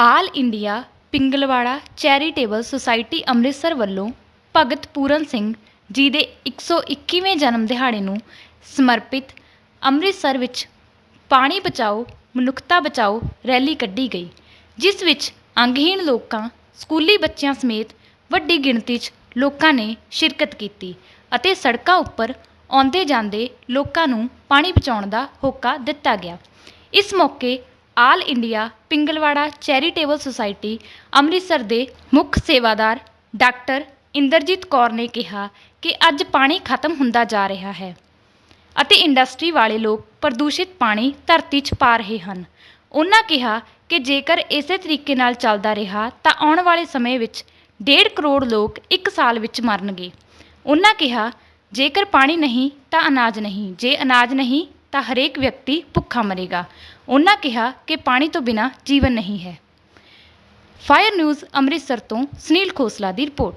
All India Pingalwara charitable society Amritsar ਵੱਲੋਂ ਭਗਤ ਪੂਰਨ ਸਿੰਘ ਜੀ ਦੇ 121ਵੇਂ ਜਨਮ ਦਿਹਾੜੇ ਨੂੰ ਸਮਰਪਿਤ ਅੰਮ੍ਰਿਤਸਰ ਵਿੱਚ ਪਾਣੀ ਬਚਾਓ, ਮਨੁੱਖਤਾ ਬਚਾਓ ਰੈਲੀ ਕੱਢੀ ਗਈ, ਜਿਸ ਵਿੱਚ ਅੰਗਹੀਣ ਲੋਕਾਂ, ਸਕੂਲੀ ਬੱਚਿਆਂ ਸਮੇਤ ਵੱਡੀ ਗਿਣਤੀ 'ਚ ਲੋਕਾਂ ਨੇ ਸ਼ਿਰਕਤ ਕੀਤੀ ਅਤੇ ਸੜਕਾਂ ਉੱਪਰ ਆਉਂਦੇ ਜਾਂਦੇ ਲੋਕਾਂ ਨੂੰ ਪਾਣੀ ਬਚਾਉਣ ਦਾ ਹੋਕਾ ਦਿੱਤਾ ਗਿਆ। ਇਸ ਮੌਕੇ all India Pingalwara charitable society Amritsar ਦੇ ਮੁੱਖ ਸੇਵਾਦਾਰ ਡਾਕਟਰ ਇੰਦਰਜੀਤ ਕੌਰ ਨੇ ਕਿਹਾ ਕਿ ਅੱਜ ਪਾਣੀ ਖਤਮ ਹੁੰਦਾ ਜਾ ਰਿਹਾ ਹੈ ਅਤੇ ਇੰਡਸਟਰੀ ਵਾਲੇ ਲੋਕ ਪ੍ਰਦੂਸ਼ਿਤ ਪਾਣੀ ਧਰਤੀ 'ਚ ਪਾ ਰਹੇ ਹਨ। ਉਹਨਾਂ ਕਿਹਾ ਕਿ ਜੇਕਰ ਇਸੇ ਤਰੀਕੇ ਨਾਲ ਚੱਲਦਾ ਰਿਹਾ ਤਾਂ ਆਉਣ ਵਾਲੇ ਸਮੇਂ ਵਿੱਚ 1.5 ਕਰੋੜ ਲੋਕ ਇੱਕ ਸਾਲ ਵਿੱਚ ਮਰਨਗੇ। ਉਹਨਾਂ ਕਿਹਾ, ਜੇਕਰ ਪਾਣੀ ਨਹੀਂ ਤਾਂ ਅਨਾਜ ਨਹੀਂ, ਜੇ ਅਨਾਜ ਨਹੀਂ ਤਾਂ ਹਰੇਕ ਵਿਅਕਤੀ ਭੁੱਖਾ ਮਰੇਗਾ। ਉਹਨਾਂ ਕਿਹਾ ਕਿ ਪਾਣੀ ਤੋਂ ਬਿਨਾਂ ਜੀਵਨ ਨਹੀਂ ਹੈ। ਫਾਇਰ ਨਿਊਜ਼ ਅੰਮ੍ਰਿਤਸਰ ਤੋਂ ਸੁਨੀਲ ਖੋਸਲਾ ਦੀ ਰਿਪੋਰਟ।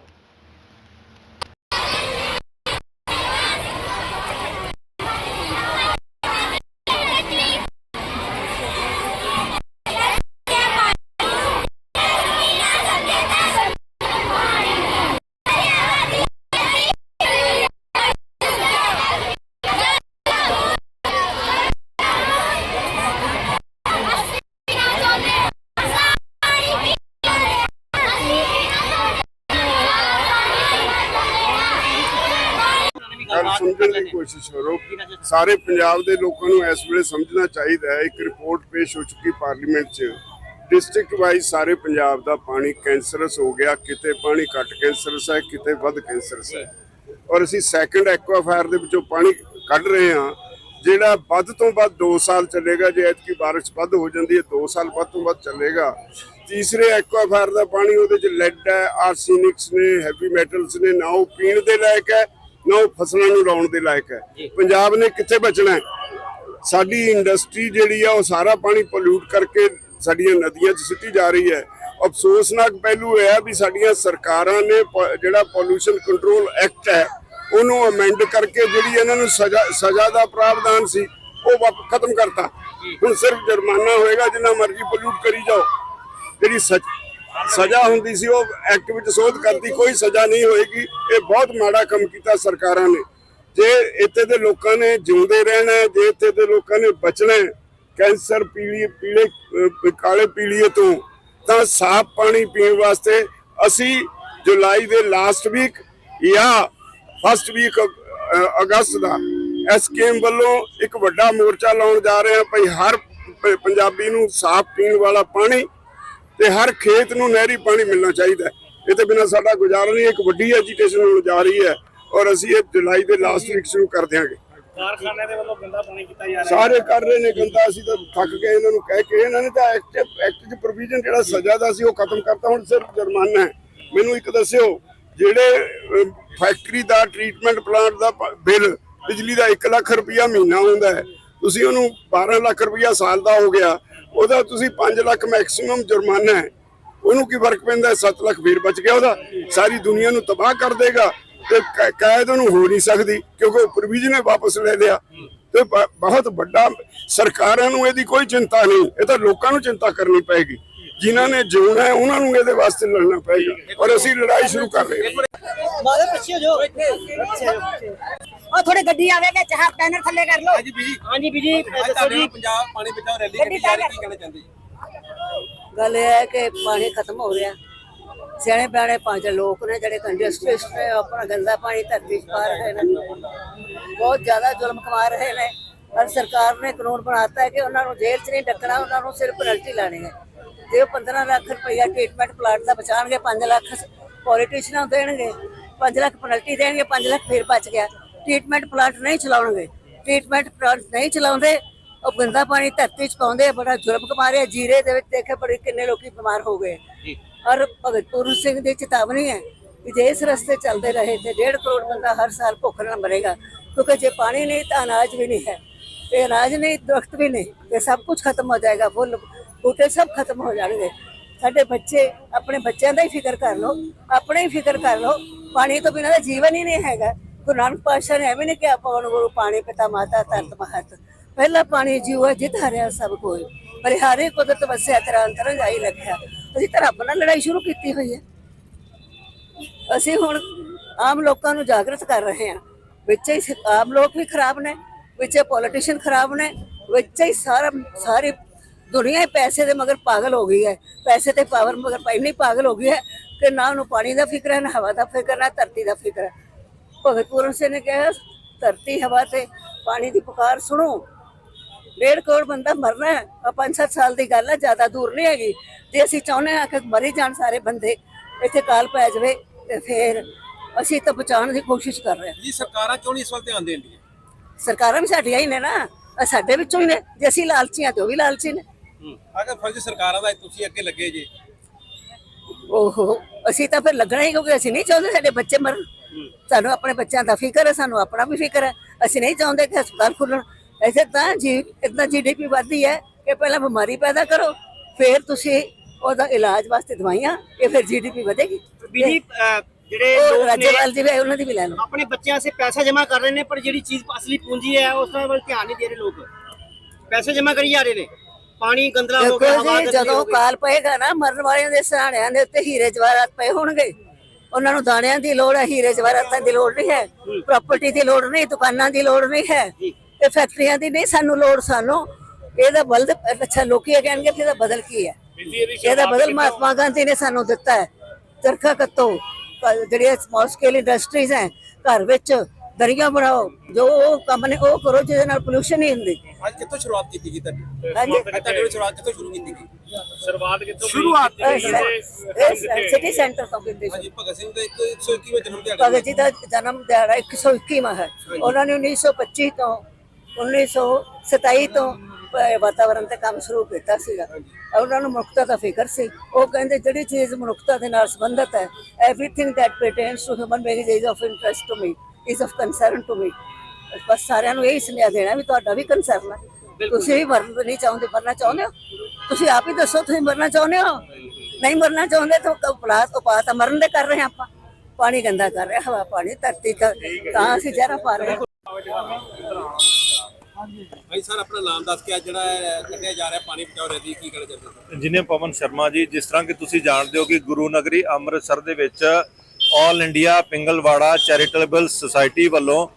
ਸਮਝਣ ਦੀ ਕੋਸ਼ਿਸ਼ ਕਰੋ। ਸਾਰੇ ਪੰਜਾਬ ਦੇ ਲੋਕਾਂ ਨੂੰ ਇਸ ਵੇਲੇ ਸਮਝਣਾ ਚਾਹੀਦਾ ਹੈ ਇੱਕ ਰਿਪੋਰਟ ਪੇਸ਼ ਹੋ ਚੁੱਕੀ ਪਾਰਲੀਮੈਂਟ 'ਚ। ਡਿਸਟ੍ਰਿਕਟ ਵਾਈਜ਼ ਸਾਰੇ ਪੰਜਾਬ ਦਾ ਪਾਣੀ ਕੈਂਸਰਸ ਹੋ ਗਿਆ। ਕਿਤੇ ਪਾਣੀ ਘੱਟ ਕੈਂਸਰਸ ਹੈ ਕਿਤੇ ਵੱਧ ਕੈਂਸਰਸ ਹੈ। ਔਰ ਅਸੀਂ ਸੈਕੰਡ ਐਕਵਾਫਾਇਰ ਦੇ ਵਿੱਚੋਂ ਪਾਣੀ ਕੱਢ ਰਹੇ ਹਾਂ ਜਿਹੜਾ ਵੱਧ ਤੋਂ ਵੱਧ 2 ਸਾਲ ਚੱਲੇਗਾ। ਜੇ ਐਤਕੀ ਬਾਰਿਸ਼ ਵੱਧ ਹੋ ਜਾਂਦੀ ਹੈ 2 ਸਾਲ ਵੱਧ ਤੋਂ ਵੱਧ ਚੱਲੇਗਾ। ਤੀਸਰੇ ਐਕਵਾਫਾਇਰ ਦਾ ਪਾਣੀ ਉਹਦੇ 'ਚ ਲੈਡ ਹੈ ਆਰਸੈਨਿਕਸ ਨੇ ਹੈਵੀ ਮੈਟਲਸ ਨੇ ਨਾ ਉਹ ਪੀਣ ਦੇ ਲਾਇਕ ਹੈ ਨਾ ਉਹ ਫਸਲਾਂ ਨੂੰ ਲਾਉਣ ਦੇ ਲਾਇਕ ਹੈ। ਪੰਜਾਬ ਨੇ ਕਿੱਥੇ ਬਚਣਾ ਸਾਡੀ ਇੰਡਸਟਰੀ ਜਿਹੜੀ ਆ ਉਹ ਸਾਰਾ ਪਾਣੀ ਪੋਲਿਊਟ ਕਰਕੇ ਸਾਡੀਆਂ ਨਦੀਆਂ 'ਚ ਸਿੱਟੀ ਜਾ ਰਹੀ ਹੈ। ਅਫਸੋਸਨਾਕ ਪਹਿਲੂ ਇਹ ਹੈ ਵੀ ਸਾਡੀਆਂ ਸਰਕਾਰਾਂ ਨੇ ਜਿਹੜਾ ਪੋਲੂਸ਼ਨ ਕੰਟਰੋਲ ਐਕਟ ਹੈ ਉਹਨੂੰ ਅਮੈਂਡ ਕਰਕੇ ਜਿਹੜੀ ਇਹਨਾਂ ਨੂੰ ਸਜ਼ਾ ਸਜ਼ਾ ਦਾ ਪ੍ਰਾਵਧਾਨ ਸੀ ਉਹ ਖਤਮ ਕਰਤਾ। ਹੁਣ ਸਿਰਫ ਜੁਰਮਾਨਾ ਹੋਏਗਾ ਜਿੰਨਾ ਮਰਜ਼ੀ ਪੋਲਿਊਟ ਕਰੀ ਜਾਓ। ਜਿਹੜੀ ਸਜ਼ਾ ਹੁੰਦੀ ਸੀ, ਉਹ ਐਕਟ ਵਿੱਚ ਸੋਧ ਕਰਦੀ, ਕੋਈ ਸਜ਼ਾ ਨਹੀਂ ਹੋਏਗੀ। ਇਹ ਬਹੁਤ ਮਾੜਾ ਕੰਮ ਕੀਤਾ ਸਰਕਾਰਾਂ ਨੇ। ਜੇ ਇੱਥੇ ਦੇ ਲੋਕਾਂ ਨੇ ਜਿਉਂਦੇ ਰਹਿਣਾ ਜੇ ਇੱਥੇ ਦੇ ਲੋਕਾਂ ਨੇ ਬਚਣਾ ਕੈਂਸਰ ਪੀਲੀ, ਪੀਲੇ ਕਾਲੇ ਪੀਲੀਏ ਤੋਂ, ਤਾਂ ਸਾਫ਼ ਪਾਣੀ ਪੀਣ ਵਾਸਤੇ ਅਸੀਂ ਜੁਲਾਈ ਦੇ ਲਾਸਟ ਵੀਕ ਜਾਂ ਫਸਟ ਵੀਕ ਅਗਸਤ ਦਾ ਐਸਕੇਐਮ ਵੱਲੋਂ ਇੱਕ ਵੱਡਾ ਮੋਰਚਾ ਲਾਉਣ ਜਾ ਰਹੇ ਹਾਂ। ਭਈ ਹਰ ਪੰਜਾਬੀ ਨੂੰ ਸਾਫ਼ ਪੀਣ ਵਾਲਾ ਪਾਣੀ ਤੇ ਹਰ ਖੇਤ ਨੂੰ ਨਹਿਰੀ ਪਾਣੀ ਮਿਲਣਾ ਚਾਹੀਦਾ ਹੈ। ਇਹ ਤੇ ਬਿਨਾਂ ਸਾਡਾ ਗੁਜ਼ਾਰਾ ਨਹੀਂ ਇੱਕ ਵੱਡੀ ਐਜੀਟੇਸ਼ਨ ਹੋਣ ਜਾ ਰਹੀ ਹੈ ਔਰ ਅਸੀਂ ਇਹ ਜੁਲਾਈ ਦੇ ਲਾਸਟ ਵੀਕ ਸ਼ੁਰੂ ਕਰ ਦਿਆਂਗੇ। ਕਾਰਖਾਨੇ ਦੇ ਵੱਲੋਂ ਗੰਦਾ ਪਾਣੀ ਕੀਤਾ ਜਾ ਰਿਹਾ ਸਾਰੇ ਕਰ ਰਹੇ ਨੇ ਗੰਦਾ ਅਸੀਂ ਤਾਂ ਥੱਕ ਗਏ ਇਹਨਾਂ ਨੂੰ ਕਹਿ ਕੇ। ਇਹਨਾਂ ਨੇ ਤਾਂ ਐਕਟ ਐਕਟ ਚ ਪ੍ਰੋਵੀਜ਼ਨ ਜਿਹੜਾ ਸਜ਼ਾ ਦਾ ਸੀ ਉਹ ਖਤਮ ਕਰਤਾ ਹੁਣ ਸਿਰਫ ਜੁਰਮਾਨਾ ਹੈ। ਮੈਨੂੰ ਇੱਕ ਦੱਸਿਓ ਜਿਹੜੇ ਫੈਕਟਰੀ ਦਾ ਟ੍ਰੀਟਮੈਂਟ ਪਲਾਂਟ ਦਾ ਬਿੱਲ ਬਿਜਲੀ ਦਾ 1 ਲੱਖ ਰੁਪਇਆ ਮਹੀਨਾ ਹੁੰਦਾ ਹੈ। ਤੁਸੀਂ ਉਹਨੂੰ 12 ਲੱਖ ਰੁਪਇਆ ਸਾਲ ਦਾ ਹੋ ਗਿਆ। ਉਹਦਾ ਤੁਸੀਂ 5 ਲੱਖ ਮੈਕਸਿਮਮ ਜੁਰਮਾਨਾ ਹੈ। ਉਹਨੂੰ ਕੀ ਫ਼ਰਕ ਪੈਂਦਾ ਹੈ? 7 ਲੱਖ ਫੇਰ ਬਚ ਗਿਆ ਉਹਦਾ। ਸਾਰੀ ਦੁਨੀਆ ਨੂੰ ਤਬਾਹ ਕਰ ਦੇਗਾ ਤੇ ਕ- ਕੈਦ ਉਹਨੂੰ ਹੋ ਨਹੀਂ ਸਕਦੀ ਕਿਉਂਕਿ ਉਹ ਪ੍ਰੋਵੀਜ਼ਨ ਵਾਪਸ ਲੈ ਲਿਆ। ਤੇ ਬਹੁਤ ਵੱਡਾ ਸਰਕਾਰਾਂ ਨੂੰ ਇਹਦੀ ਕੋਈ ਚਿੰਤਾ ਨਹੀਂ। ਇਹ ਤਾਂ ਲੋਕਾਂ ਨੂੰ ਚਿੰਤਾ ਕਰਨੀ ਪਏਗੀ। ਜਿਨ੍ਹਾਂ ਨੇ ਜਿਉਣਾ ਹੈ ਉਹਨਾਂ ਨੂੰ ਇਹਦੇ ਵਾਸਤੇ ਲੜਨਾ ਪਏਗਾ। ਔਰ ਅਸੀਂ ਲੜਾਈ ਸ਼ੁਰੂ ਕਰ ਰਹੇ ਹਾਂ। ਮਾਰੇ ਪਿੱਛੇ ਜੋ ਉਹ ਥੋੜੀ ਗੱਡੀ ਆਵੇ ਵਿੱਚ ਹੱਥ ਪੈਨਰ ਥੱਲੇ ਕਰ ਲਓ। ਹਾਂਜੀ ਬੀਜੀ। ਹਾਂਜੀ ਬੀਜੀ ਦੱਸੋ ਜੀ। ਪੰਜਾਬ ਪਾਣੀ ਬਚਾਓ ਰੈਲੀ ਕੱਢੀ ਜਾ ਰਹੀ ਤਾਂ ਕੀ ਕਹਿਣਾ ਚਾਹੁੰਦੇ ਜੀ? ਗੱਲ ਇਹ ਹੈ ਕਿ ਪਾਣੀ ਖਤਮ ਹੋ ਰਿਹਾ। ਸਿਆਣੇ ਪਿਆਣੇ ਪੰਜ ਲੋਕ ਨੇ ਜਿਹੜੇ ਕੰਜਸਟਿਸਟ ਨੇ ਆਪਣਾ ਗੰਦਾ ਪਾਣੀ ਧਰਤੀ 'ਚ ਪਾ ਰਹੇ ਨੇ। ਬਹੁਤ ਜ਼ਿਆਦਾ ਜ਼ੁਲਮ ਕਮਾ ਰਹੇ ਨੇ। ਪਰ ਸਰਕਾਰ ਨੇ ਕਾਨੂੰਨ ਬਣਾਤਾ ਹੈ ਕਿ ਉਹਨਾਂ ਨੂੰ ਜੇਲ੍ਹ 'ਚ ਨਹੀਂ ਡੱਕਣਾ ਉਹਨਾਂ ਨੂੰ ਸਿਰਫ ਪੈਨਲਟੀ ਲਾਣੀ ਹੈ। ਜੇ ਉਹ 15 ਲੱਖ ਰੁਪਈਆ ਟ੍ਰੀਟਮੈਂਟ ਪਲਾਂਟ ਦਾ ਬਚਾਣਗੇ 5 ਲੱਖ ਪੋਲੀਟੀਸ਼ੀਅਨਾਂ ਨੂੰ ਦੇਣਗੇ 5 ਲੱਖ ਪੈਨਲਟੀ ਦੇਣਗੇ 5 ਲੱਖ ਫੇਰ ਬਚ ਗਿਆ। ਟ੍ਰੀਟਮੈਂਟ ਪਲਾਂਟ ਨਹੀਂ ਚਲਾਉਣਗੇ। ਟ੍ਰੀਟਮੈਂਟ ਪਲਾਂਟ ਨਹੀਂ ਚਲਾਉਂਦੇ ਉਹ ਗੰਦਾ ਪਾਣੀ ਧਰਤੀ 'ਚ ਪਾਉਂਦੇ ਆ, ਬੜਾ ਜ਼ੁਲਮ ਕਮਾ ਰਹੇ। ਜੀਰੇ ਦੇ ਵਿੱਚ ਦੇਖੇ ਬੜੇ ਕਿੰਨੇ ਲੋਕੀ ਬਿਮਾਰ ਹੋ ਗਏ। ਔਰ ਭਗਤ ਪੂਰਨ ਸਿੰਘ ਦੀ ਚੇਤਾਵਨੀ ਹੈ ਕਿ ਜੇ ਇਸ ਰਸਤੇ ਚੱਲਦੇ ਰਹੇ ਤੇ 1.5 ਕਰੋੜ ਬੰਦਾ ਹਰ ਸਾਲ ਭੁੱਖ ਨਾਲ ਮਰੇਗਾ ਕਿਉਂਕਿ ਜੇ ਪਾਣੀ ਨਹੀਂ ਤਾਂ ਅਨਾਜ ਵੀ ਨਹੀਂ ਹੈ। ਤੇ ਅਨਾਜ ਨਹੀਂ ਦਰਖਤ ਵੀ ਨਹੀਂ ਤੇ ਸਭ ਕੁਝ ਖਤਮ ਹੋ ਜਾਏਗਾ ਫੁੱਲ ਬੂਟੇ ਸਭ ਖਤਮ ਹੋ ਜਾਣਗੇ। ਸਾਡੇ ਬੱਚੇ ਆਪਣੇ ਬੱਚਿਆਂ ਦਾ ਹੀ ਫਿਕਰ ਕਰ ਲਓ ਆਪਣੇ ਹੀ ਫਿਕਰ ਕਰ ਲਓ ਪਾਣੀ ਤੋਂ ਬਿਨਾਂ ਤਾਂ ਜੀਵਨ ਹੀ ਨਹੀਂ ਹੈਗਾ। ਗੁਰੂ ਨਾਨਕ ਪਾਤਸ਼ਾਹ ਨੇ ਐਵੇਂ ਨਹੀਂ ਕਿਹਾ ਪਵਨ ਗੁਰੂ ਪਾਣੀ ਪਿਤਾ ਮਾਤਾ ਧਰਤ ਮਹਤ। ਪਹਿਲਾ ਪਾਣੀ ਜੀਵ ਹੈ, ਜਿਤ ਹਰਿਆ ਸਭ ਕੋਈ। ਬਲਿਹਾਰੀ ਕੁਦਰਤ ਵਸਿਆ, ਤੇਰਾ ਅੰਤਰ ਜਾਈ ਲੱਗਿਆ ਅਸੀਂ ਤਾਂ ਰੱਬ ਨਾਲ ਲੜਾਈ ਸ਼ੁਰੂ ਕੀਤੀ ਹੋਈ ਹੈ। ਅਸੀਂ ਹੁਣ ਆਮ ਲੋਕਾਂ ਨੂੰ ਜਾਗਰਤ ਕਰ ਰਹੇ ਹਾਂ। ਵਿੱਚ ਹੀ ਆਮ ਲੋਕ ਵੀ ਖਰਾਬ ਨੇ, ਵਿੱਚ ਪੋਲੀਟੀਸ਼ੀਅਨ ਖਰਾਬ ਨੇ, ਵਿੱਚ ਹੀ ਸਾਰਾ, ਸਾਰੀ ਦੁਨੀਆ ਹੀ ਪੈਸੇ ਦੇ ਮਗਰ ਪਾਗਲ ਹੋ ਗਈ ਹੈ। ਪੈਸੇ ਤੇ ਪਾਵਰ ਮਗਰ ਇੰਨੀ ਪਾਗਲ ਹੋ ਗਈ ਹੈ ਕਿ ਨਾ ਉਹਨੂੰ ਪਾਣੀ ਦਾ ਫਿਕਰ ਹੈ, ਨਾ ਹਵਾ ਦਾ ਫਿਕਰ, ਨਾ ਧਰਤੀ ਦਾ ਫਿਕਰ ਹੈ। ਭਗਤ ਪੂਰਨ ਸਿੰਘ ਨੇ ਕਿਹਾ ਧਰਤੀ ਹਵਾ ਤੇ ਪਾਣੀ ਦੀ ਪੁਕਾਰ ਸੁਣੋ। ਡੇਢ ਕਰੋੜ ਬੰਦਾ ਮਰਨਾ ਹੈ। ਆ 5-7 ਸਾਲ ਦੀ ਗੱਲ ਹੈ ਜ਼ਿਆਦਾ ਦੂਰ ਨਹੀਂ ਹੈਗੀ। ਤੇ ਅਸੀਂ ਚਾਹੁੰਦੇ ਹਾਂ ਕਿ ਮਰੀ ਜਾਣ ਸਾਰੇ ਬੰਦੇ ਇੱਥੇ ਕਾਲ ਪੈ ਜਾਵੇ ਤੇ ਫਿਰ ਅਸੀਂ ਤਾਂ ਬਚਾਉਣ ਦੀ ਕੋਸ਼ਿਸ਼ ਕਰ ਰਹੇ ਹਾਂ। ਜੀ ਸਰਕਾਰਾਂ ਕਿਉਂ ਨਹੀਂ ਇਸ ਵੱਲ ਧਿਆਨ ਦੇਂਦੀਆਂ ਸਰਕਾਰਾਂ ਵੀ ਸਾਡੀਆਂ ਹੀ ਨੇ ਨਾ। ਸਾਡੇ ਵਿੱਚੋਂ ਹੀ ਨੇ। ਜੇ ਅਸੀਂ ਲਾਲਚੀ ਹਾਂ ਤੇ ਉਹ ਵੀ ਲਾਲਚੀ ਨੇ। ਅਗਰ ਫਰਜ਼ ਸਰਕਾਰਾਂ ਦਾ ਤੁਸੀਂ ਅੱਗੇ ਲੱਗੇ ਜੀ। ਓਹੋ ਅਸੀਂ ਤਾਂ ਫਿਰ ਲੱਗਣਾ ਹੀ ਕਿਉਂਕਿ ਅਸੀਂ ਨਹੀਂ ਚਾਹੁੰਦੇ ਸਾਡੇ ਬੱਚੇ ਮਰਨ। ਸਾਨੂੰ ਆਪਣੇ ਬੱਚਿਆਂ ਦਾ ਫਿਕਰ ਹੈ ਸਾਨੂੰ ਆਪਣਾ ਵੀ ਫਿਕਰ ਹੈ। ਅਸੀਂ ਨਹੀਂ ਚਾਹੁੰਦੇ ਕਿ ਹਸਪਤਾਲ ਖੁੱਲਣ। ਐਸੇ ਤਾਂ ਜੀ ਇਤਨਾ ਜੀਡੀਪੀ ਵਧਦੀ ਹੈ ਕਿ ਪਹਿਲਾਂ ਬਿਮਾਰੀ ਪੈਦਾ ਕਰੋ ਫਿਰ ਤੁਸੀਂ ਉਹਦਾ ਇਲਾਜ ਵਾਸਤੇ ਦਵਾਈਆਂ ਇਹ ਫਿਰ ਜੀਡੀਪੀ ਵਧੇਗੀ। ਬੀਜੀ ਜਿਹੜੇ ਲੋਕ ਨੇ ਰਾਜੇਵਾਲ ਜੀ ਵੀ ਆਏ, ਉਹਨਾਂ ਦੀ ਵੀ ਲੈ ਲਓ। ਆਪਣੇ ਬੱਚਿਆਂ ਸੇ ਪੈਸਾ ਜਮਾ ਕਰ ਰਹੇ ਨੇ ਪਰ ਜਿਹੜੀ ਚੀਜ਼ ਅਸਲੀ ਪੂੰਜੀ ਹੈ ਉਸ ਵੱਲ ਧਿਆਨ ਨਹੀਂ ਦੇ ਰਹੇ ਲੋਕ। ਪੈਸੇ ਜਮਾ ਕਰੀ ਜਾ ਰਹੇ ਨੇ। ਪਾਣੀ ਗੰਦਲਾ ਹੋ ਗਿਆ ਜਦੋਂ ਕਾਲ ਪਏਗਾ ਨਾ ਮਰਨ ਵਾਲਿਆਂ ਦੇ ਸਹਾਣਿਆਂ ਦੇ ਉੱਤੇ ਹੀਰੇ ਜਵਾਹਰਾਤ ਪਏ ਹੋਣਗੇ। ਉਹਨਾਂ ਨੂੰ ਦਾਣਿਆਂ ਦੀ ਲੋੜ ਹੈ ਹੀਰੇ ਜਵਾਹਰਾਤਾਂ ਦੀ ਲੋੜ ਨਹੀਂ ਹੈ ਪ੍ਰਾਪਰਟੀ ਦੀ ਲੋੜ ਨਹੀਂ ਦੁਕਾਨਾਂ ਦੀ ਲੋੜ ਨਹੀਂ ਹੈ ਤੇ ਫੈਕਟਰੀਆਂ ਦੀ ਨਹੀਂ ਸਾਨੂੰ ਲੋੜ ਸਾਨੂੰ। ਇਹਦਾ ਬਦਲ ਅੱਛਾ ਲੋਕੀ ਇਹ ਕਹਿਣਗੇ ਇਹਦਾ ਬਦਲ ਕੀ ਹੈ? ਇਹਦਾ ਬਦਲ ਮਹਾਤਮਾ ਗਾਂਧੀ ਨੇ ਸਾਨੂੰ ਦਿੱਤਾ ਹੈ। ਚਰਖਾ ਕੱਤੋ ਜਿਹੜੀਆਂ ਸਮਾਲ ਸਕੇਲ ਇੰਡਸਟਰੀਜ਼ ਹੈ ਘਰ ਵਿੱਚ ਦਰੀਆਂ ਬਣਾਓ ਜੋ ਉਹ ਕੰਮ ਨੇ ਉਹ ਕਰੋ ਜਿਹਦੇ ਨਾਲ ਪੋਲੂਸ਼ਨ ਨਹੀਂ ਹੁੰਦੀ। ਅੱਜ ਕਿੱਥੋਂ ਸ਼ੁਰੂਆਤ ਕੀਤੀ ਗਈ ਤੁਹਾਡੀ? ਹਾਂਜੀ? ਅੱਜ ਤੁਹਾਡੇ ਵੱਲੋਂ ਸ਼ੁਰੂਆਤ ਕਿੱਥੋਂ ਸ਼ੁਰੂ ਕੀਤੀ ਗਈ? ਸ਼ੁਰੂਆਤ ਕਿੱਥੋਂ ਸ਼ੁਰੂਆਤ ਸਿਟੀ ਸੈਂਟਰ ਤੋਂ ਕਿੰਦੇ ਹਾਂਜੀ ਭਗਤ ਸਿੰਘ ਦੇ 121ਵੇਂ ਜਨਮ ਦਿਹਾੜੇ ਭਗਤ ਜੀ ਦਾ ਜਨਮ ਦਿਹਾੜਾ 121ਵਾਂ ਹੈ। ਉਹਨਾਂ ਨੇ 1925 ਤੋਂ 1927 ਤੋਂ ਵਾਤਾਵਰਣ ਤੇ ਕੰਮ ਸ਼ੁਰੂ ਕੀਤਾ ਸੀਗਾ। ਉਹਨਾਂ ਨੂੰ ਮਨੁੱਖਤਾ ਦਾ ਫਿਕਰ ਸੀ। ਉਹ ਕਹਿੰਦੇ ਜਿਹੜੀ ਚੀਜ਼ ਮਨੁੱਖਤਾ ਦੇ ਨਾਲ ਸੰਬੰਧਿਤ ਹੈ everything that pertains to human being is of interest to me is of concern to me. ਬਸ ਸਾਰਿਆਂ ਨੂੰ ਇਹ ਸੁਨੇਹਾ ਦੇਣਾ ਵੀ ਤੁਹਾਡਾ ਵੀ ਕੰਸਰਨ ਹੈ ਤੁਸੀਂ ਵੀ ਮਰਨ ਨਹੀਂ ਚਾਹੁੰਦੇ ਮਰਨਾ ਚਾਹੁੰਦੇ ਹੋ? ਤੁਸੀਂ ਆਪ ਹੀ ਦੱਸੋ ਤੁਸੀਂ ਮਰਨਾ ਚਾਹੁੰਦੇ ਹੋ? ਨਹੀਂ ਮਰਨਾ ਚਾਹੁੰਦੇ ਤਾਂ ਉਪਲਾਸ ਉਪਾਅ ਤਾਂ ਮਰਨ ਦੇ ਕਰ ਰਹੇ ਆਪਾਂ। ਪਾਣੀ ਗੰਦਾ ਕਰ ਰਹੇ ਹਵਾ ਪਾਣੀ ਧਰਤੀ ਤਾਂ ਤਾਂ ਅਸੀਂ ਜ਼ਹਿਰਾਂ ਪਾ ਰਹੇ ਹਾਂ। ਭਾਈ ਸਰ ਆਪਣਾ ਨਾਮ ਦੱਸ ਕੇ ਜਿਹੜਾ ਕੱਢਿਆ ਜਾ ਰਿਹਾ ਪਾਣੀ ਬਚਾਓ ਰੈਲੀ ਕੀ ਕਹਿਣਾ ਚਾਹੁੰਦੇ ਹੋ? ਇੰਜੀਨੀਅਰ ਪਵਨ ਸ਼ਰਮਾ ਜੀ ਜਿਸ ਤਰ੍ਹਾਂ ਕਿ ਤੁਸੀਂ ਜਾਣਦੇ ਹੋ ਕਿ ਗੁਰੂ ਨਗਰੀ ਅੰਮ੍ਰਿਤਸਰ ਦੇ ਵਿੱਚ all India Pingalwara charitable society ਵੱਲੋਂ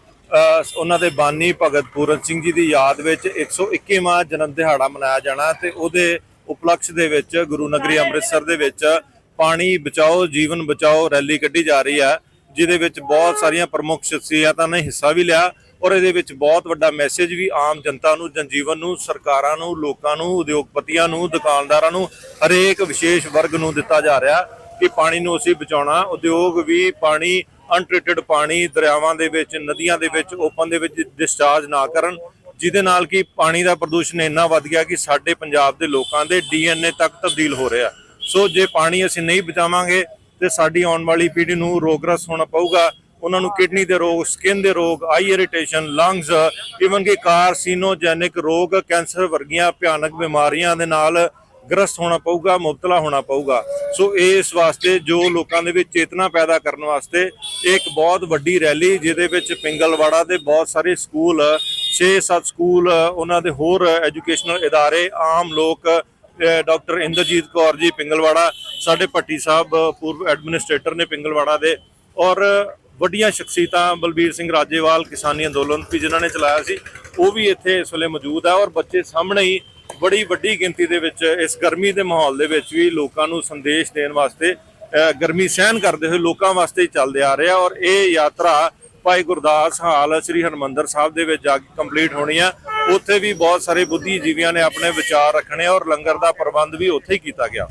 ਉਹਨਾਂ ਦੇ ਬਾਨੀ ਭਗਤ ਪੂਰਨ ਸਿੰਘ ਜੀ ਦੀ ਯਾਦ ਵਿੱਚ 121ਵਾਂ ਜਨਮ ਦਿਹਾੜਾ ਮਨਾਇਆ ਜਾਣਾ ਤੇ ਉਹਦੇ ਉਪਲਕਸ਼ ਦੇ ਵਿੱਚ ਗੁਰੂ ਨਗਰੀ ਅੰਮ੍ਰਿਤਸਰ ਦੇ ਵਿੱਚ ਪਾਣੀ ਬਚਾਓ, ਜੀਵਨ ਬਚਾਓ ਰੈਲੀ ਕੱਢੀ ਜਾ ਰਹੀ ਹੈ, ਜਿਹਦੇ ਵਿੱਚ ਬਹੁਤ ਸਾਰੀਆਂ ਪ੍ਰਮੁੱਖ ਸ਼ਖਸੀਅਤਾਂ ਨੇ ਹਿੱਸਾ ਵੀ ਲਿਆ ਔਰ ਇਹਦੇ ਵਿੱਚ ਬਹੁਤ ਵੱਡਾ ਮੈਸੇਜ ਵੀ ਆਮ ਜਨਤਾ ਨੂੰ, ਜਨਜੀਵਨ ਨੂੰ, ਸਰਕਾਰਾਂ ਨੂੰ, ਲੋਕਾਂ ਨੂੰ, ਉਦਯੋਗਪਤੀਆਂ ਨੂੰ, ਦੁਕਾਨਦਾਰਾਂ ਨੂੰ ਹਰੇਕ ਵਿਸ਼ੇਸ਼ ਵਰਗ ਨੂੰ ਦਿੱਤਾ ਜਾ ਰਿਹਾ। ਕਿ ਪਾਣੀ ਨੂੰ ਅਸੀਂ ਬਚਾਉਣਾ। ਉਦਯੋਗ ਵੀ ਪਾਣੀ ਅਨਟ੍ਰੀਟਡ ਪਾਣੀ ਦਰਿਆਵਾਂ ਦੇ ਵਿੱਚ, ਨਦੀਆਂ ਦੇ ਵਿੱਚ ਓਪਨ ਦੇ ਵਿੱਚ ਡਿਸਚਾਰਜ ਨਾ ਕਰਨ। ਜਿਹਦੇ ਨਾਲ ਕਿ ਪਾਣੀ ਦਾ ਪ੍ਰਦੂਸ਼ਣ ਇੰਨਾ ਵੱਧ ਗਿਆ ਕਿ ਸਾਡੇ ਪੰਜਾਬ ਦੇ ਲੋਕਾਂ ਦੇ ਡੀਐਨਏ ਤੱਕ ਤਬਦੀਲ ਹੋ ਰਿਹਾ। ਸੋ ਜੇ ਪਾਣੀ ਅਸੀਂ ਨਹੀਂ ਬਚਾਵਾਂਗੇ, ਤੇ ਸਾਡੀ ਆਉਣ ਵਾਲੀ ਪੀੜ੍ਹੀ ਨੂੰ ਰੋਗਗ੍ਰਸਤ ਹੋਣਾ ਪਊਗਾ। ਉਹਨਾਂ ਨੂੰ ਕਿਡਨੀ ਦੇ ਰੋਗ ਸਕਿਨ ਦੇ ਰੋਗ ਆਈ ਇਰੀਟੇਸ਼ਨ ਲੰਗਸ ਇਵਨ ਕਿ ਕਾਰਸੀਨੋਜੈਨਿਕ ਰੋਗ ਕੈਂਸਰ ਵਰਗੀਆਂ ਭਿਆਨਕ ਬਿਮਾਰੀਆਂ ਦੇ ਨਾਲ ਗ੍ਰਸਤ ਹੋਣਾ ਪਊਗਾ, ਮੁਬਤਲਾ ਹੋਣਾ ਪਊਗਾ। ਸੋ ਇਸ ਵਾਸਤੇ ਜੋ ਲੋਕਾਂ ਦੇ ਵਿੱਚ ਚੇਤਨਾ ਪੈਦਾ ਕਰਨ ਵਾਸਤੇ ਇਹ ਇੱਕ ਬਹੁਤ ਵੱਡੀ ਰੈਲੀ, ਜਿਹਦੇ ਵਿੱਚ ਪਿੰਗਲਵਾੜਾ ਦੇ ਬਹੁਤ ਸਾਰੇ ਸਕੂਲ 6-7 ਸਕੂਲ, ਉਹਨਾਂ ਦੇ ਹੋਰ ਐਜੂਕੇਸ਼ਨਲ ਇਦਾਰੇ, ਆਮ ਲੋਕ ਡਾਕਟਰ ਇੰਦਰਜੀਤ ਕੌਰ ਜੀ ਪਿੰਗਲਵਾੜਾ, ਸਾਡੇ ਭੱਟੀ ਸਾਹਿਬ, ਪੂਰਵ ਐਡਮਿਨਿਸਟ੍ਰੇਟਰ ਨੇ ਪਿੰਗਲਵਾੜਾ ਦੇ, ਔਰ ਵੱਡੀਆਂ ਸ਼ਖਸੀਅਤਾਂ ਬਲਬੀਰ ਸਿੰਘ ਰਾਜੇਵਾਲ, ਕਿਸਾਨੀ ਅੰਦੋਲਨ ਵੀ ਜਿਨ੍ਹਾਂ ਨੇ ਚਲਾਇਆ ਸੀ, ਉਹ ਵੀ ਇੱਥੇ ਇਸ ਵੇਲੇ ਮੌਜੂਦ ਹੈ, ਔਰ ਬੱਚੇ ਸਾਹਮਣੇ ਹੀ ਬੜੀ ਵੱਡੀ ਗਿਣਤੀ ਦੇ ਵਿੱਚ, ਇਸ ਗਰਮੀ ਦੇ ਮਾਹੌਲ ਦੇ ਵਿੱਚ ਵੀ ਲੋਕਾਂ ਨੂੰ ਸੰਦੇਸ਼ ਦੇਣ ਵਾਸਤੇ ਗਰਮੀ ਸਹਿਣ ਕਰਦੇ ਹੋਏ ਲੋਕਾਂ ਵਾਸਤੇ ਹੀ ਚੱਲਦੇ ਆ ਰਿਹਾ ਔਰ ਇਹ ਯਾਤਰਾ ਭਾਈ ਗੁਰਦਾਸ ਹਾਲ ਸ੍ਰੀ ਹਰਮੰਦਰ ਸਾਹਿਬ ਦੇ ਵਿੱਚ ਜਾ ਕੇ ਕੰਪਲੀਟ ਹੋਣੀ ਆ। ਉੱਥੇ ਵੀ ਬਹੁਤ ਸਾਰੇ ਬੁੱਧੀਜੀਵੀਆਂ ਨੇ ਆਪਣੇ ਵਿਚਾਰ ਰੱਖਣੇ ਔਰ ਲੰਗਰ ਦਾ ਪ੍ਰਬੰਧ ਵੀ ਉੱਥੇ ਹੀ ਕੀਤਾ ਗਿਆ।